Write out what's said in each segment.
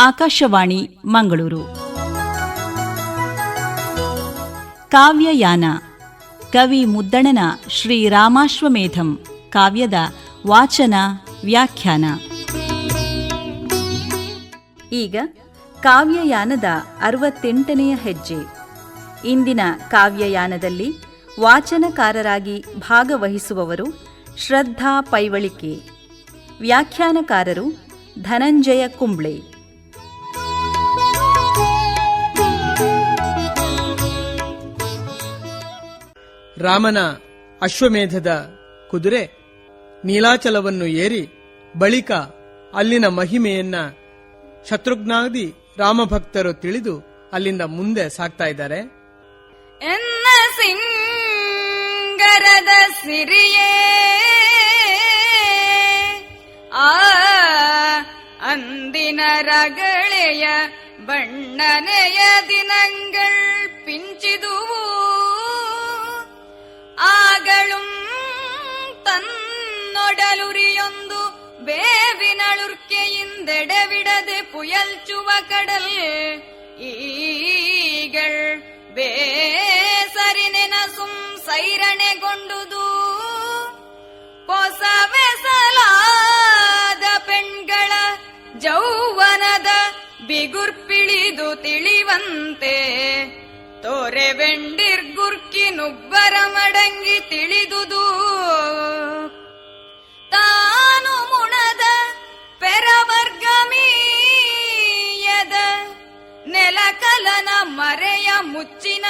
ಆಕಾಶವಾಣಿ, ಮಂಗಳೂರು. ಕಾವ್ಯಯಾನ, ಕವಿ ಮುದ್ದಣನ ಶ್ರೀರಾಮಾಶ್ವಮೇಧಂ ಕಾವ್ಯದ ವಾಚನ, ವ್ಯಾಖ್ಯಾನ. ಈಗ ಕಾವ್ಯಯಾನದ ಅರವತ್ತೆಂಟನೆಯ ಹೆಜ್ಜೆ. ಇಂದಿನ ಕಾವ್ಯಯಾನದಲ್ಲಿ ವಾಚನಕಾರರಾಗಿ ಭಾಗವಹಿಸುವವರು ಶ್ರದ್ಧಾ ಪೈವಳಿಕೆ. ವ್ಯಾಖ್ಯಾನಕಾರರು ಧನಂಜಯ ಕುಂಬ್ಳೆ. ರಾಮನ ಅಶ್ವಮೇಧದ ಕುದುರೆ ನೀಲಾಚಲವನ್ನು ಏರಿ ಬಳಿಕ ಅಲ್ಲಿನ ಮಹಿಮೆಯನ್ನ ಶತ್ರುಘ್ನಾದಿ ರಾಮಭಕ್ತರು ತಿಳಿದು ಅಲ್ಲಿಂದ ಮುಂದೆ ಸಾಕ್ತಾ ಇದ್ದಾರೆ. ಎನ್ನ ಸಿಂಗರದ ಸಿರಿಯೇ, ಆ ಅಂದಿನ ರಗಳೆಯ ಬಣ್ಣನೆಯ ದಿನಂಗಳ್ ಪಿಂಚಿದುವು ಆಗಳು ತನ್ನೊಡಲುರಿಯೊಂದು ಬೇವಿನಳುರ್ಕೆಯಿಂದೆಡೆವಿಡದೆ ಪುಯಲ್ಚುವ ಕಡಲ್. ಈಗಳ್ ಬೇಸರಿ ನೆನಸುಂ ಸೈರಣೆಗೊಂಡುದು. ಹೊಸವೆಸಲಾದ ಪೆಣ್ಗಳ ಜೌವನದ ಬಿಗುರ್ಪಿಳಿದು ತಿಳಿವಂತೆ. ತೋರೆವೆಂಡಿರ್ಗುರ್ಕಿ ನುಬ್ಬರ ಮಡಂಗಿ ತಿಳಿದುದು. ತಾನು ಮುಣದ ಪೆರವರ್ಗಮೀಯದ ನೆಲಕಲನ ಮರೆಯ ಮುಚ್ಚಿನ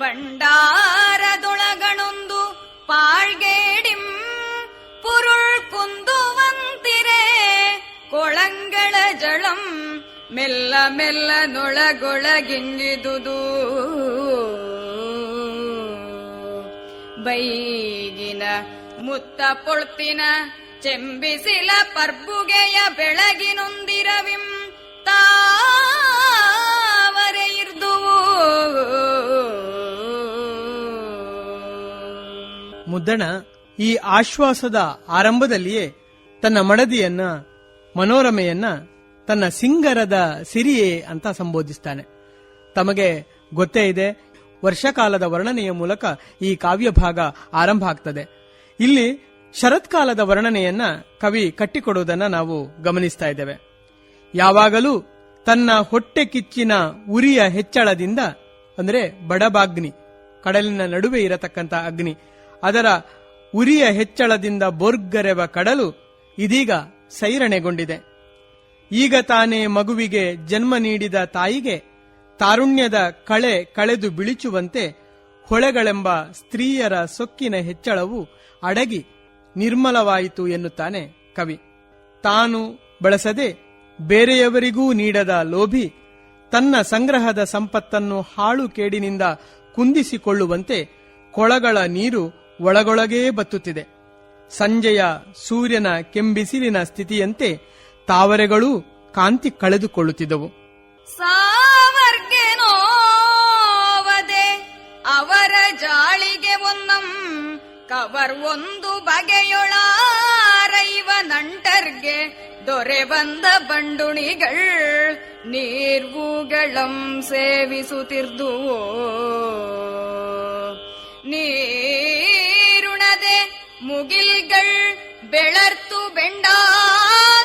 ಬಂಡಾರದೊಳಗಣೊಂದು ಪಾಳ್ಗೇಡಿಂ ಪುರುಳ್ ಕುಂದುವಂತಿರೆ ಕೊಳಂಗಳ ಜಳಂ ಮೆಲ್ಲ ಮೆಲ್ಲ ಬೈಗಿನ ಮುತ್ತ ಪೊಳ್ತಿನ ಚೆಂಬಿಸಿಲ ಪರ್ಬುಗೆಯ ಬೆಳಗಿನೊಂದಿರವಿಂ ತಾವರೆ ಇರ್ದು. ಮುದ್ದಣ ಈ ಆಶ್ವಾಸದ ಆರಂಭದಲ್ಲಿಯೇ ತನ್ನ ಮಡದಿಯನ್ನ, ಮನೋರಮೆಯನ್ನ ತನ್ನ ಸಿಂಗರದ ಸಿರಿಯೇ ಅಂತ ಸಂಬೋಧಿಸ್ತಾನೆ. ತಮಗೆ ಗೊತ್ತೇ ಇದೆ ವರ್ಷಕಾಲದ ವರ್ಣನೆಯ ಮೂಲಕ ಈ ಕಾವ್ಯ ಭಾಗ ಆರಂಭ ಆಗ್ತದೆ. ಇಲ್ಲಿ ಶರತ್ಕಾಲದ ವರ್ಣನೆಯನ್ನ ಕವಿ ಕಟ್ಟಿಕೊಡುವುದನ್ನ ನಾವು ಗಮನಿಸ್ತಾ ಇದ್ದೇವೆ. ಯಾವಾಗಲೂ ತನ್ನ ಹೊಟ್ಟೆ ಕಿಚ್ಚಿನ ಉರಿಯ ಹೆಚ್ಚಳದಿಂದ, ಅಂದರೆ ಬಡಬಾಗ್ನಿ, ಕಡಲಿನ ನಡುವೆ ಇರತಕ್ಕಂಥ ಅಗ್ನಿ, ಅದರ ಉರಿಯ ಹೆಚ್ಚಳದಿಂದ ಬೋರ್ಗರೆವ ಕಡಲು ಇದೀಗ ಸೈರಣೆಗೊಂಡಿದೆ. ಈಗ ತಾನೇ ಮಗುವಿಗೆ ಜನ್ಮ ನೀಡಿದ ತಾಯಿಗೆ ತಾರುಣ್ಯದ ಕಳೆ ಕಳೆದು ಬಿಳಿಚುವಂತೆ ಹೊಳೆಗಳೆಂಬ ಸ್ತ್ರೀಯರ ಸೊಕ್ಕಿನ ಹೆಚ್ಚಳವು ಅಡಗಿ ನಿರ್ಮಲವಾಯಿತು ಎನ್ನುತ್ತಾನೆ ಕವಿ. ತಾನು ಬಳಸದೆ ಬೇರೆಯವರಿಗೂ ನೀಡದ ಲೋಭಿ ತನ್ನ ಸಂಗ್ರಹದ ಸಂಪತ್ತನ್ನು ಹಾಳು ಕೇಡಿನಿಂದ ಕುಂದಿಸಿಕೊಳ್ಳುವಂತೆ ಕೊಳಗಳ ನೀರು ಒಳಗೊಳಗೇ ಬತ್ತುತ್ತಿದೆ. ಸಂಜೆಯ ಸೂರ್ಯನ ಕೆಂಬಿಸಿಲಿನ ಸ್ಥಿತಿಯಂತೆ ತಾವರೆಗಳೂ ಕಾಂತಿ ಕಳೆದುಕೊಳ್ಳುತ್ತಿದ್ದವು. ಒನ್ನಂ ಕವರ್ ಒಂದು ಬಗೆಯೊಳಾರೈವ ನಂಟರ್ಗೆ ದೊರೆ ಬಂದ ಬಂಡುಣಿಗಳ್ ನೀರ್ವುಗಳಂ ಸೇವಿಸುತ್ತಿರ್ದುವೋ. ನೀರುಣದೆ ಮುಗಿಲ್ಗಳ್ ಬೆಳರ್ತು ಬೆಂಡಾದವು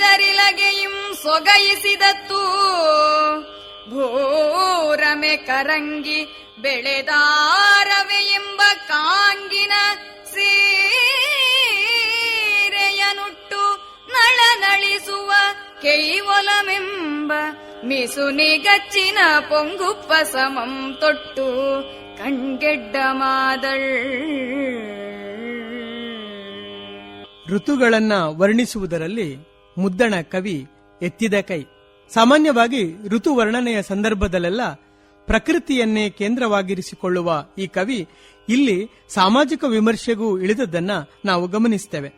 ಬಿತ್ತಿದರಿಲಗೆയും ಸೊಗಯಿಸಿದತ್ತು. ಭೂರಮೆ ಕರಂಗಿ ಬೆಳೆದಾರವೆ ಎಂಬ ಕಾಂಗಿನ ಸೀರೆಯನುಟ್ಟು ನಳನಳಿಸುವ ಕೈವೊಲಮೆಂಬ ಮಿಸುನಿಗಚ್ಚಿನ ಪೊಂಗುಪ್ಪ ಸಮಂ ತೊಟ್ಟು ಕಣ್ಗೆಡ್ಡ ಮಾದಳ್. ಋತುಗಳನ್ನ ವರ್ಣಿಸುವುದರಲ್ಲಿ ಮುದ್ದಣ ಕವಿ ಎತ್ತಿದ ಕೈ. ಸಾಮಾನ್ಯವಾಗಿ ಋತು ವರ್ಣನೆಯ ಸಂದರ್ಭದಲ್ಲೆಲ್ಲ ಪ್ರಕೃತಿಯನ್ನೇ ಕೇಂದ್ರವಾಗಿರಿಸಿಕೊಳ್ಳುವ ಈ ಕವಿ ಇಲ್ಲಿ ಸಾಮಾಜಿಕ ವಿಮರ್ಶೆಗೂ ಇಳಿದದ್ದನ್ನ ನಾವು ಗಮನಿಸ್ತೇವೆ.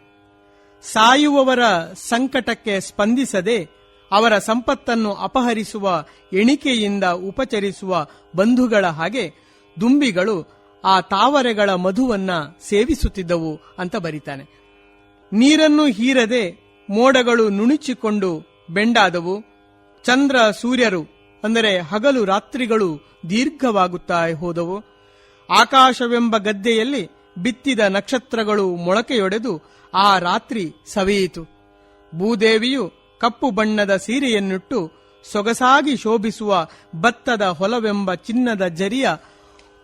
ಸಾಯುವವರ ಸಂಕಟಕ್ಕೆ ಸ್ಪಂದಿಸದೆ ಅವರ ಸಂಪತ್ತನ್ನು ಅಪಹರಿಸುವ, ಎಣಿಕೆಯಿಂದ ಉಪಚರಿಸುವ ಬಂಧುಗಳ ಹಾಗೆ ದುಂಬಿಗಳು ಆ ತಾವರೆಗಳ ಮಧುವನ್ನ ಸೇವಿಸುತ್ತಿದ್ದವು ಅಂತ ಬರೀತಾನೆ. ನೀರನ್ನು ಹೀರದೆ ಮೋಡಗಳು ನುಣುಚಿಕೊಂಡು ಬೆಂಡಾದವು. ಚಂದ್ರ ಸೂರ್ಯರು, ಅಂದರೆ ಹಗಲು ರಾತ್ರಿಗಳು ದೀರ್ಘವಾಗುತ್ತಾ ಹೋದವು. ಆಕಾಶವೆಂಬ ಗದ್ದೆಯಲ್ಲಿ ಬಿತ್ತಿದ ನಕ್ಷತ್ರಗಳು ಮೊಳಕೆಯೊಡೆದು ಆ ರಾತ್ರಿ ಸವಿಯಿತು. ಭೂದೇವಿಯು ಕಪ್ಪು ಬಣ್ಣದ ಸೀರೆಯನ್ನಿಟ್ಟು ಸೊಗಸಾಗಿ ಶೋಭಿಸುವ ಬತ್ತದ ಹೊಲವೆಂಬ ಚಿನ್ನದ ಜರಿಯ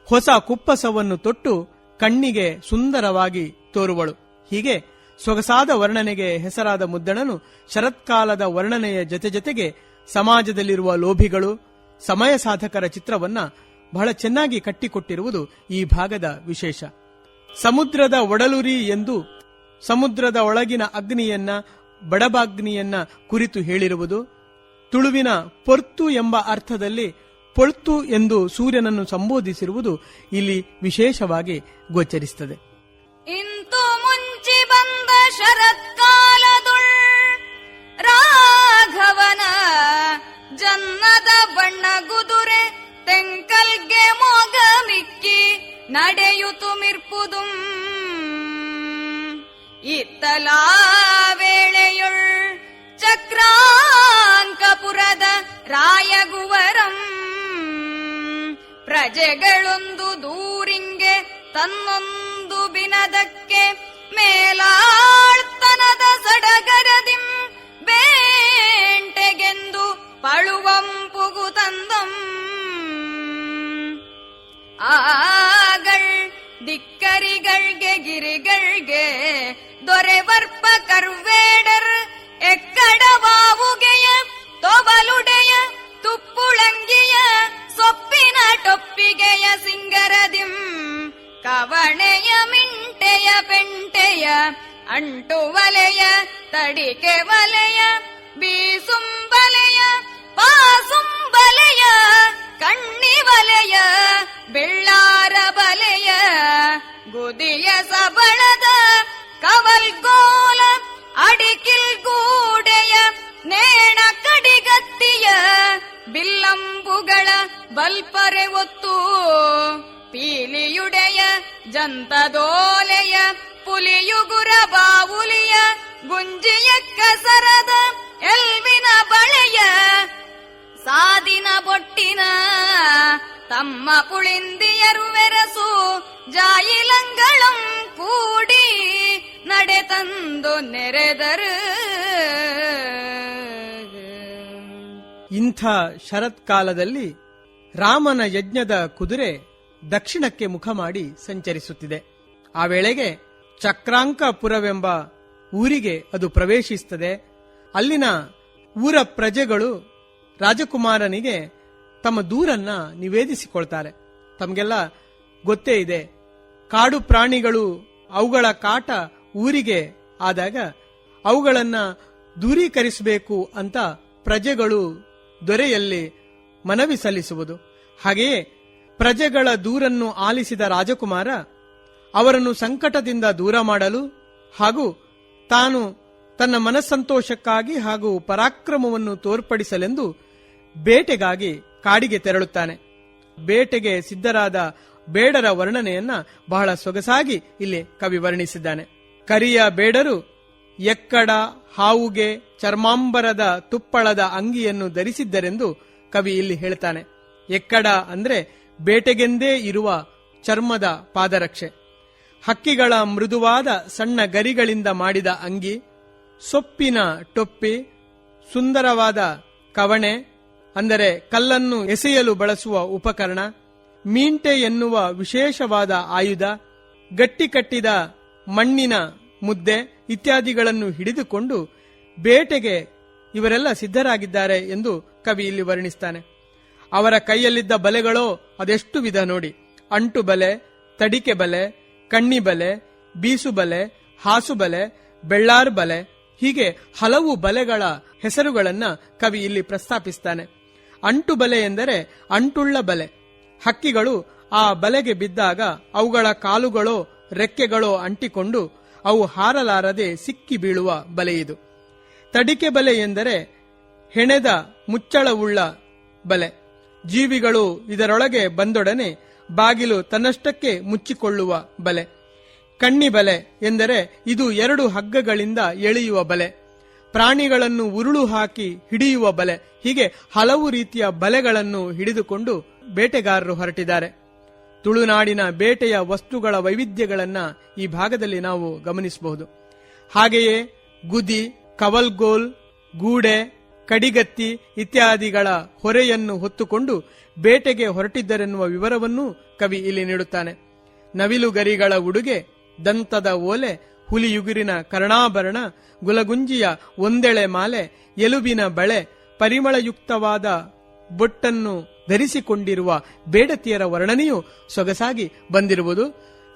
ಹೊಸ ಕುಪ್ಪಸವನ್ನು ತೊಟ್ಟು ಕಣ್ಣಿಗೆ ಸುಂದರವಾಗಿ ತೋರುವಳು. ಹೀಗೆ ಸೊಗಸಾದ ವರ್ಣನೆಗೆ ಹೆಸರಾದ ಮುದ್ದಣನು ಶರತ್ಕಾಲದ ವರ್ಣನೆಯ ಜೊತೆ ಜೊತೆಗೆ ಸಮಾಜದಲ್ಲಿರುವ ಲೋಭಿಗಳು, ಸಮಯ ಸಾಧಕರ ಚಿತ್ರವನ್ನ ಬಹಳ ಚೆನ್ನಾಗಿ ಕಟ್ಟಿಕೊಟ್ಟಿರುವುದು ಈ ಭಾಗದ ವಿಶೇಷ. ಸಮುದ್ರದ ಒಡಲುರಿ ಎಂದು ಸಮುದ್ರದ ಒಳಗಿನ ಅಗ್ನಿಯನ್ನ, ಬಡಬಾಗ್ನಿಯನ್ನ ಕುರಿತು ಹೇಳಿರುವುದು. ತುಳುವಿನ ಪೊರ್ತು ಎಂಬ ಅರ್ಥದಲ್ಲಿ ಪೊಳ್ತು ಎಂದು ಸೂರ್ಯನನ್ನು ಸಂಬೋಧಿಸಿರುವುದು ಇಲ್ಲಿ ವಿಶೇಷವಾಗಿ ಗೋಚರಿಸುತ್ತದೆ. ಶರತ್ಕಾಲದುಳ್ ರಾಘವನ ಜನ್ನದ ಬಣ್ಣ ಗುದುರೆ ತೆಂಕಲ್ಗೆ ಮೋಗ ಮಿಕ್ಕಿ ನಡೆಯುತು ಮಿರ್ಪುದುಂ. ಇತ್ತಲಾ ವೇಳೆಯುಳ್ ಚಕ್ರಾಂಕಪುರದ ರಾಯಗುವರಂ. ಪ್ರಜೆಗಳೊಂದು ದೂರಿಂಗೆ ತನ್ನೊಂದು ಬಿನದಕ್ಕೆ ಮೇಲಾಳ್ತನದ ಸಡಗರದಿಂ ಬೇಂಟೆಗೆಂದು ಪಳುವಂಪುಗು ತಂದಂ ಆಗಳ್ ದಿಕ್ಕರಿಗಳ್ಗೆ ಗಿರಿಗಳ್ಗೆ ದೊರೆವರ್ಪ ಕರ್ವೇಡರ್ ಎಕ್ಕಡವಾವುಗೆಯ ತೊಬಲುಡೆಯ ತುಪ್ಪುಳಂಗಿಯ ಸೊಪ್ಪಿನ ಟೊಪ್ಪಿಗೆಯ ಸಿಂಗರದಿಂ ಕವಣೆಯ ಮಿಂಟೆಯ ಪೆಂಟೆಯ ಅಂಟು ವಲೆಯ ತಡಿಕೆ ವಲೆಯ ಬೀಸುಂಬಲೆಯ ಪಾಸುಂಬಲೆಯ ಕಣ್ಣಿ ವಲೆಯ ಬೆಳ್ಳಾರ ಬಲೆಯ ಗುದಿಯ ಸಬಳದ ಕವಲ್ಗೋಲ ಅಡಿಕಿಲ್ ಗೂಡೆಯ ನೇಣ ಕಡಿಗತ್ತಿಯ ಬಿಲ್ಲಂಬುಗಳ ಬಲ್ಪರೆ ಒತ್ತು ಪೀಲಿಯುಡೆಯ ಜಂತದೋಲೆಯ ಪುಲಿಯುಗುರ ಬಾವುಲಿಯ ಗುಂಜಿಯ ಕಸರದ ಎಲ್ವಿನ ಬಳೆಯ ಸಾದಿನ ಬೊಟ್ಟಿನ ತಮ್ಮ ಪುಳಿಂದಿಯರು ವೆರಸು ಜಾಯಿಲಂಗಳಂ ಕೂಡಿ ನಡೆ ತಂದು ನೆರೆದರು. ಇಂಥ ಶರತ್ಕಾಲದಲ್ಲಿ ರಾಮನ ಯಜ್ಞದ ಕುದುರೆ ದಕ್ಷಿಣಕ್ಕೆ ಮುಖ ಮಾಡಿ ಸಂಚರಿಸುತ್ತಿದೆ. ಆ ವೇಳೆಗೆ ಚಕ್ರಾಂಕಪುರವೆಂಬ ಊರಿಗೆ ಅದು ಪ್ರವೇಶಿಸುತ್ತದೆ. ಅಲ್ಲಿನ ಊರ ಪ್ರಜೆಗಳು ರಾಜಕುಮಾರನಿಗೆ ತಮ್ಮ ದೂರನ್ನ ನಿವೇದಿಸಿಕೊಳ್ತಾರೆ. ತಮಗೆಲ್ಲ ಗೊತ್ತೇ ಇದೆ. ಕಾಡು ಪ್ರಾಣಿಗಳು ಅವುಗಳ ಕಾಟ ಊರಿಗೆ ಆದಾಗ ಅವುಗಳನ್ನ ದೂರೀಕರಿಸಬೇಕು ಅಂತ ಪ್ರಜೆಗಳು ದೊರೆಯಲ್ಲಿ ಮನವಿ ಸಲ್ಲಿಸುವುದು. ಹಾಗೆಯೇ ಪ್ರಜೆಗಳ ದೂರನ್ನು ಆಲಿಸಿದ ರಾಜಕುಮಾರ ಅವರನ್ನು ಸಂಕಟದಿಂದ ದೂರ ಮಾಡಲು ಹಾಗೂ ತಾನು ತನ್ನ ಮನಸ್ಸಂತೋಷಕ್ಕಾಗಿ ಹಾಗೂ ಪರಾಕ್ರಮವನ್ನು ತೋರ್ಪಡಿಸಲೆಂದು ಬೇಟೆಗಾಗಿ ಕಾಡಿಗೆ ತೆರಳುತ್ತಾನೆ. ಬೇಟೆಗೆ ಸಿದ್ಧರಾದ ಬೇಡರ ವರ್ಣನೆಯನ್ನ ಬಹಳ ಸೊಗಸಾಗಿ ಇಲ್ಲಿ ಕವಿ ವರ್ಣಿಸಿದ್ದಾನೆ. ಕರಿಯ ಬೇಡರು ಎಕ್ಕಡ ಹಾವುಗೆ ಚರ್ಮಾಂಬರದ ತುಪ್ಪಳದ ಅಂಗಿಯನ್ನು ಧರಿಸಿದ್ದರೆಂದು ಕವಿ ಇಲ್ಲಿ ಹೇಳ್ತಾನೆ. ಎಕ್ಕಡ ಅಂದ್ರೆ ಬೇಟೆಗೆಂದೇ ಇರುವ ಚರ್ಮದ ಪಾದರಕ್ಷೆ. ಹಕ್ಕಿಗಳ ಮೃದುವಾದ ಸಣ್ಣ ಗರಿಗಳಿಂದ ಮಾಡಿದ ಅಂಗಿ, ಸೊಪ್ಪಿನ ಟೊಪ್ಪಿ, ಸುಂದರವಾದ ಕವಣೆ, ಅಂದರೆ ಕಲ್ಲನ್ನು ಎಸೆಯಲು ಬಳಸುವ ಉಪಕರಣ, ಮೀಂಟೆ ಎನ್ನುವ ವಿಶೇಷವಾದ ಆಯುಧ, ಗಟ್ಟಿ ಕಟ್ಟಿದ ಮಣ್ಣಿನ ಮುದ್ದೆ ಇತ್ಯಾದಿಗಳನ್ನು ಹಿಡಿದುಕೊಂಡು ಬೇಟೆಗೆ ಇವರೆಲ್ಲ ಸಿದ್ಧರಾಗಿದ್ದಾರೆ ಎಂದು ಕವಿ ಇಲ್ಲಿ ವರ್ಣಿಸ್ತಾನೆ. ಅವರ ಕೈಯಲ್ಲಿದ್ದ ಬಲೆಗಳೋ ಅದೆಷ್ಟು ವಿಧ ನೋಡಿ. ಅಂಟು ಬಲೆ, ತಡಿಕೆ ಬಲೆ, ಕಣ್ಣಿ ಬಲೆ, ಬೀಸು ಬಲೆ, ಹಾಸು ಬಲೆ, ಬೆಳ್ಳಾರ್ ಬಲೆ, ಹೀಗೆ ಹಲವು ಬಲೆಗಳ ಹೆಸರುಗಳನ್ನ ಕವಿ ಇಲ್ಲಿ ಪ್ರಸ್ತಾಪಿಸ್ತಾನೆ. ಅಂಟು ಬಲೆ ಎಂದರೆ ಅಂಟುಳ್ಳ ಬಲೆ. ಹಕ್ಕಿಗಳು ಆ ಬಲೆಗೆ ಬಿದ್ದಾಗ ಅವುಗಳ ಕಾಲುಗಳೋ ರೆಕ್ಕೆಗಳೋ ಅಂಟಿಕೊಂಡು ಅವು ಹಾರಲಾರದೆ ಸಿಕ್ಕಿ ಬೀಳುವ ಬಲೆ ಇದು. ತಡಿಕೆ ಬಲೆ ಎಂದರೆ ಹೆಣೆದ ಮುಚ್ಚಳವುಳ್ಳ ಬಲೆ. ಜೀವಿಗಳು ಇದರೊಳಗೆ ಬಂದೊಡನೆ ಬಾಗಿಲು ತನ್ನಷ್ಟಕ್ಕೆ ಮುಚ್ಚಿಕೊಳ್ಳುವ ಬಲೆ. ಕಣ್ಣಿ ಬಲೆ ಎಂದರೆ ಇದು ಎರಡು ಹಗ್ಗಗಳಿಂದ ಎಳೆಯುವ ಬಲೆ. ಪ್ರಾಣಿಗಳನ್ನು ಉರುಳು ಹಾಕಿ ಹಿಡಿಯುವ ಬಲೆ. ಹೀಗೆ ಹಲವು ರೀತಿಯ ಬಲೆಗಳನ್ನು ಹಿಡಿದುಕೊಂಡು ಬೇಟೆಗಾರರು ಹೊರಟಿದ್ದಾರೆ. ತುಳುನಾಡಿನ ಬೇಟೆಯ ವಸ್ತುಗಳ ವೈವಿಧ್ಯಗಳನ್ನ ಈ ಭಾಗದಲ್ಲಿ ನಾವು ಗಮನಿಸಬಹುದು. ಹಾಗೆಯೇ ಗುದಿ, ಕವಲ್ಗೋಲ್, ಗೂಡೆ ಕಡಿಗತ್ತಿ ಇತ್ಯಾದಿಗಳ ಹೊರೆಯನ್ನು ಹೊತ್ತುಕೊಂಡು ಬೇಟೆಗೆ ಹೊರಟಿದ್ದರೆನ್ನುವ ವಿವರವನ್ನು ಕವಿ ಇಲ್ಲಿ ನೀಡುತ್ತಾನೆ. ನವಿಲುಗರಿಗಳ ಉಡುಗೆ, ದಂತದ ಓಲೆ, ಹುಲಿಯುಗುರಿನ ಕರ್ಣಾಭರಣ, ಗುಲಗುಂಜಿಯ ಒಂದೆಳೆ ಮಾಲೆ, ಎಲುಬಿನ ಬಳೆ, ಪರಿಮಳಯುಕ್ತವಾದ ಬೊಟ್ಟನ್ನು ಧರಿಸಿಕೊಂಡಿರುವ ಬೇಡತಿಯರ ವರ್ಣನೆಯು ಸೊಗಸಾಗಿ ಬಂದಿರುವುದು.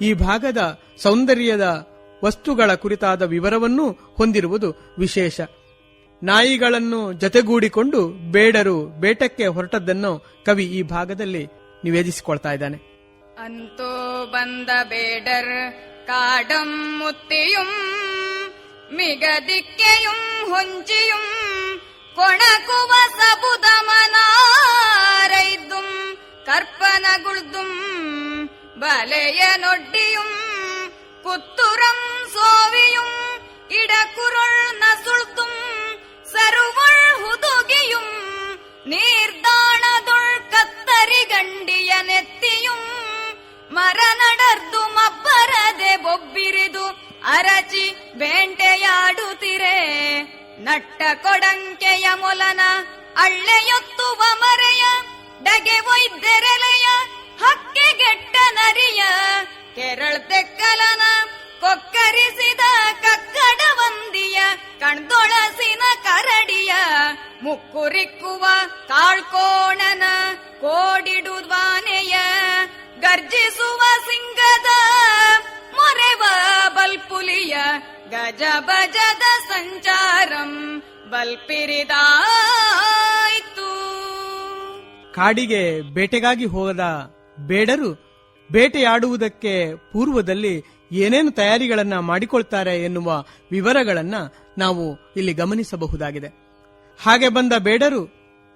ಈ ಭಾಗದ ಸೌಂದರ್ಯದ ವಸ್ತುಗಳ ಕುರಿತಾದ ವಿವರವನ್ನು ಹೊಂದಿರುವುದು ವಿಶೇಷ. ನಾಯಿಗಳನ್ನು ಜೊತೆಗೂಡಿಕೊಂಡು ಬೇಡರು ಬೇಟಕ್ಕೆ ಹೊರಟದ್ದನ್ನು ಕವಿ ಈ ಭಾಗದಲ್ಲಿ ನಿವೇದಿಸಿಕೊಳ್ತಾ ಇದ್ದಾನೆ ಅಂತೂ ಬಂದ ಬೇಡರ್ കാടം മുത്തിയും മികദിക്കയും ഹൊഞ്ചിയും കൊണകുവ സബുദമനാരൈതും കർപ്പനകുൾതും ബലയനൊഡ്ഡിയും കുത്തുറം സോവിയും ഇടക്കുരുൾ നസുൾത്തും ಬೇಂಟೆಯಾಡುತ್ತಿರೆ. ನಟ್ಟ ಕೊಡಂಕೆಯ ಮೊಲನ ಅಳ್ಳೆಯೊತ್ತುವ ಮರೆಯ. ಡಗೆ ಒಯ್ದೆರೆಲೆಯ ಹಕ್ಕೆಗೆಟ್ಟ ನರಿಯ. ಕೆರಳ್ತೆಕ್ಕಲನ ಕೊಕ್ಕರಿಸಿದ ಕಕ್ಕಡವಂದಿಯ ಕಣ್ದೊಳಸಿನ ಕರಡಿಯ. ಮುಕ್ಕುರಿಕ್ಕುವ ಕಾಳ್ಕೋಣನ ಕೋಡಿಡುವಾನೆಯ ಗರ್ಜಿಸುವ ಸಿಂಗದ ಮೊರೆವ ಬಲ್ಪುಲಿಯ. ಗಜ ಬಜದ ಸಂಚಾರಂ ಬಲ್ಪಿರಿದಾಯ್ತು. ಕಾಡಿಗೆ ಬೇಟೆಗಾಗಿ ಹೋದ ಬೇಡರು ಬೇಟೆಯಾಡುವುದಕ್ಕೆ ಪೂರ್ವದಲ್ಲಿ ಏನೇನು ತಯಾರಿಗಳನ್ನ ಮಾಡಿಕೊಳ್ತಾರೆ ಎನ್ನುವ ವಿವರಗಳನ್ನ ನಾವು ಇಲ್ಲಿ ಗಮನಿಸಬಹುದಾಗಿದೆ. ಹಾಗೆ ಬಂದ ಬೇಡರು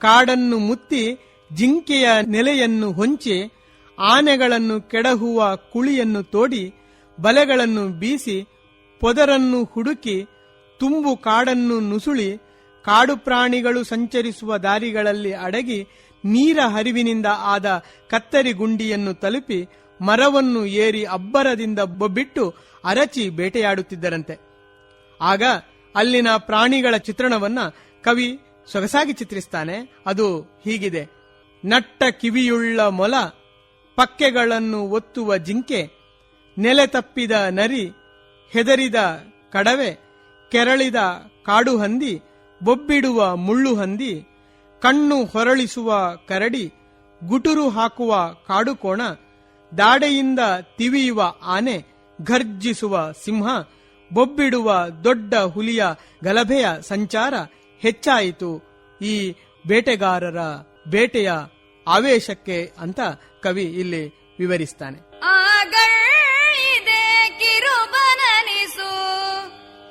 ಕಾಡನ್ನು ಮುತ್ತಿ ಜಿಂಕೆಯ ನೆಲೆಯನ್ನು ಹೊಂಚಿ ಆನೆಗಳನ್ನು ಕೆಡಹುವ ಕುಳಿಯನ್ನು ತೋಡಿ ಬಲೆಗಳನ್ನು ಬೀಸಿ ಪೊದರನ್ನು ಹುಡುಕಿ ತುಂಬು ಕಾಡನ್ನು ನುಸುಳಿ ಕಾಡು ಪ್ರಾಣಿಗಳು ಸಂಚರಿಸುವ ದಾರಿಗಳಲ್ಲಿ ಅಡಗಿ ನೀರ ಹರಿವಿನಿಂದ ಆದ ಕತ್ತರಿ ಗುಂಡಿಯನ್ನು ತಲುಪಿ ಮರವನ್ನು ಏರಿ ಅಬ್ಬರದಿಂದ ಬಿಟ್ಟು ಅರಚಿ ಬೇಟೆಯಾಡುತ್ತಿದ್ದರಂತೆ. ಆಗ ಅಲ್ಲಿನ ಪ್ರಾಣಿಗಳ ಚಿತ್ರಣವನ್ನ ಕವಿ ಸೊಗಸಾಗಿ ಚಿತ್ರಿಸ್ತಾನೆ. ಅದು ಹೀಗಿದೆ. ನಟ್ಟ ಕಿವಿಯುಳ್ಳ ಮೊಲ, ಪಕ್ಕೆಗಳನ್ನು ಒತ್ತುವ ಜಿಂಕೆ, ನೆಲೆ ತಪ್ಪಿದ ನರಿ ಹೆದರಿದ ಕಡವೆ, ಕೆರಳಿದ ಕಾಡು ಹಂದಿ, ಬೊಬ್ಬಿಡುವ ಮುಳ್ಳು ಹಂದಿ, ಕಣ್ಣು ಹೊರಳಿಸುವ ಕರಡಿ, ಗುಟುರು ಹಾಕುವ ಕಾಡುಕೋಣ ದಾಡೆಯಿಂದ ತಿವಿಯುವ ಆನೆ, ಘರ್ಜಿಸುವ ಸಿಂಹ, ಬೊಬ್ಬಿಡುವ ದೊಡ್ಡ ಹುಲಿಯ ಗಲಭೆಯ ಸಂಚಾರ ಹೆಚ್ಚಾಯಿತು ಈ ಬೇಟೆಗಾರರ ಬೇಟೆಯ ಆವೇಶಕ್ಕೆ ಅಂತ ಕವಿ ಇಲ್ಲಿ ವಿವರಿಸ್ತಾನೆ.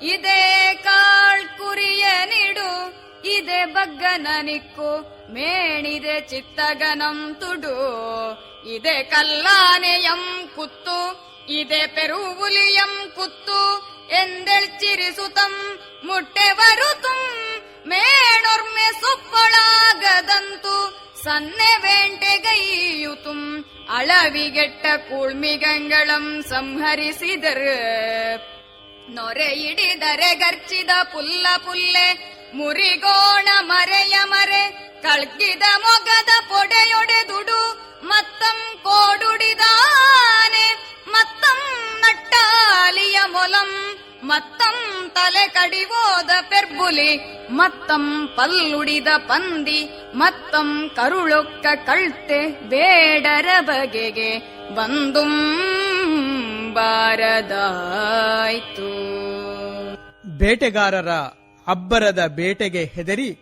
ಇದೇ ಕಾಳ್ ಕುರಿಯ ನಿಡು. ಇದೆ ಬಗ್ಗನ ನಿಕ್ಕು. ಮೇಣಿದೆ ಚಿತ್ತಗನಂ ತುಡು. ಇದೆ ಕಲ್ಲಾನೆಯಂ ಕುತ್ತು. ಇದೆ ಪೆರುವುಲಿಯಂ ಕುತ್ತು. ಎಂದೆಳ್ಚಿರಿಸುತಂ ಮುಟ್ಟೆ ಬರುತುಂ ಮೇಣೊರ್ಮೆ ಸೊಪ್ಪಳಾಗದಂತು. ಸನ್ನೆ ವೇಂಟೆಗೈಯುತುಂ ಅಳವಿಗೆಟ್ಟ ಕೂಳ್ಮಿಗಂಗಳಂ ಸಂಹರಿಸಿದರ್. ನೊರೆ ಹಿಡಿದರೆ ಗರ್ಚಿದ ಪುಲ್ಲ ಪುಲ್ಲೆ, ಮುರಿಗೋಣ ಮರೆಯ ಮರೆ ಕಳ್ಕಿದ ಮೊಗದ ಪೊಡೆಯೊಡೆದುಡು ಮತ್ತಂ ಕೋಡುಡಿದಾನೆ, ಮತ್ತಂ ನಟ್ಟಾಲಿಯ ಮೊಲಂ, ಮತ್ತಂ ತಲೆ ಕಡಿವೋದ ಪೆರ್ಬುಲಿ, ಮತ್ತಂ ಪಲ್ಲುಡಿದ ಪಂದಿ, ಮತ್ತಂ ಕರುಳೊಕ್ಕ ಕಳ್ತೆ ಬೇಡರ ಬಗೆಗೆ, ಬಂದುಂ ಬಾರದಾಯ್ತು. ಬೇಟೆಗಾರರ ಅಬ್ಬರದ ಬೇಟೆಗೆ ಹೆದರಿ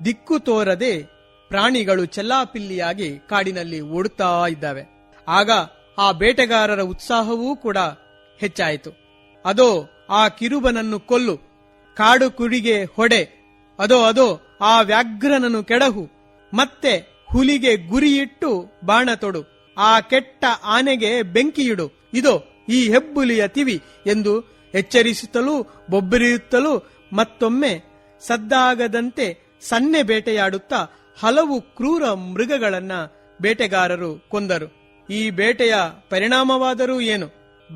ದಿಕ್ಕು ತೋರದೆ ಪ್ರಾಣಿಗಳು ಚೆಲ್ಲಾಪಿಲ್ಲಿಯಾಗಿ ಕಾಡಿನಲ್ಲಿ ಓಡುತ್ತಾ ಇದ್ದಾವೆ. ಆಗ ಆ ಬೇಟೆಗಾರರ ಉತ್ಸಾಹವೂ ಕೂಡ ಹೆಚ್ಚಾಯಿತು. ಅದೋ ಆ ಕಿರುಬನನ್ನು ಕೊಲ್ಲು, ಕಾಡು ಕುಡಿಗೆ ಹೊಡೆ, ಅದೋ ಅದೋ ಆ ವ್ಯಾಘ್ರನನ್ನು ಕೆಡಹು, ಮತ್ತೆ ಹುಲಿಗೆ ಗುರಿಯಿಟ್ಟು ಬಾಣ ತೊಡು, ಆ ಕೆಟ್ಟ ಆನೆಗೆ ಬೆಂಕಿಯಿಡು, ಇದೋ ಈ ಹೆಬ್ಬುಲಿಯ ತಿವಿ ಎಂದು ಎಚ್ಚರಿಸುತ್ತಲೂ ಬೊಬ್ಬರಿಯುತ್ತಲೂ ಮತ್ತೊಮ್ಮೆ ಸದ್ದಾಗದಂತೆ ಸನ್ನೆ ಬೇಟೆಯಾಡುತ್ತಾ ಹಲವು ಕ್ರೂರ ಮೃಗಗಳನ್ನ ಬೇಟೆಗಾರರು ಕೊಂದರು. ಈ ಬೇಟೆಯ ಪರಿಣಾಮವಾದರೂ ಏನು?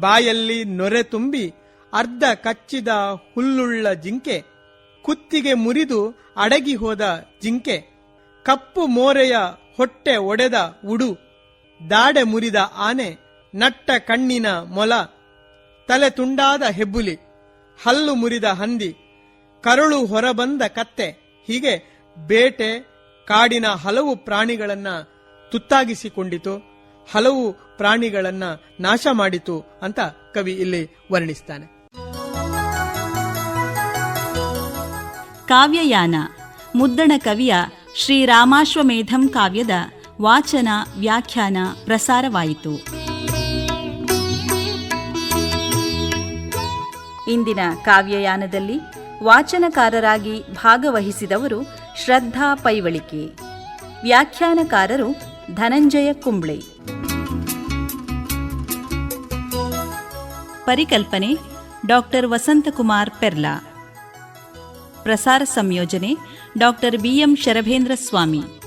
ಬಾಯಲ್ಲಿ ನೊರೆ ತುಂಬಿ ಅರ್ಧ ಕಚ್ಚಿದ ಹುಲ್ಲುಳ್ಳ ಜಿಂಕೆ, ಕುತ್ತಿಗೆ ಮುರಿದು ಅಡಗಿ ಹೋದ ಜಿಂಕೆ, ಕಪ್ಪು ಮೋರೆಯ ಹೊಟ್ಟೆ ಒಡೆದ ಉಡು, ದಾಡೆ ಮುರಿದ ಆನೆ ನಟ್ಟ ಕಣ್ಣಿನ ಮೊಲ, ತಲೆ ತುಂಡಾದ ಹೆಬ್ಬುಲಿ, ಹಲ್ಲು ಮುರಿದ ಹಂದಿ, ಕರುಳು ಹೊರಬಂದ ಕತ್ತೆ, ಹೀಗೆ ಬೇಟೆ, ಕಾಡಿನ ಹಲವು ಪ್ರಾಣಿಗಳನ್ನ ತುತ್ತಾಗಿಸಿಕೊಂಡಿತು, ಹಲವು ಪ್ರಾಣಿಗಳನ್ನ ನಾಶ ಮಾಡಿತು ಅಂತ ಕವಿ ಇಲ್ಲಿ ವರ್ಣಿಸ್ತಾನೆ. ಕಾವ್ಯಯಾನ, ಮುದ್ದಣ ಕವಿಯ ಶ್ರೀರಾಮಾಶ್ವಮೇಧಂ ಕಾವ್ಯದ ವಾಚನ, ವ್ಯಾಖ್ಯಾನ, ಪ್ರಸಾರವಾಯಿತು. ಇಂದಿನ ಕಾವ್ಯಯಾನದಲ್ಲಿ ವಾಚನಕಾರರಾಗಿ ಭಾಗವಹಿಸಿದವರು ಶ್ರದ್ಧಾ ಪೈವಳಿಕೆ. ವ್ಯಾಖ್ಯಾನಕಾರರು ಧನಂಜಯ ಕುಂಬ್ಳೆ. ಪರಿಕಲ್ಪನೆ ಡಾಕ್ಟರ್ ವಸಂತಕುಮಾರ್ ಪೆರ್ಲಾ. ಪ್ರಸಾರ ಸಂಯೋಜನೆ ಡಾಕ್ಟರ್ ಬಿಎಂ ಶರಭೇಂದ್ರ ಸ್ವಾಮಿ.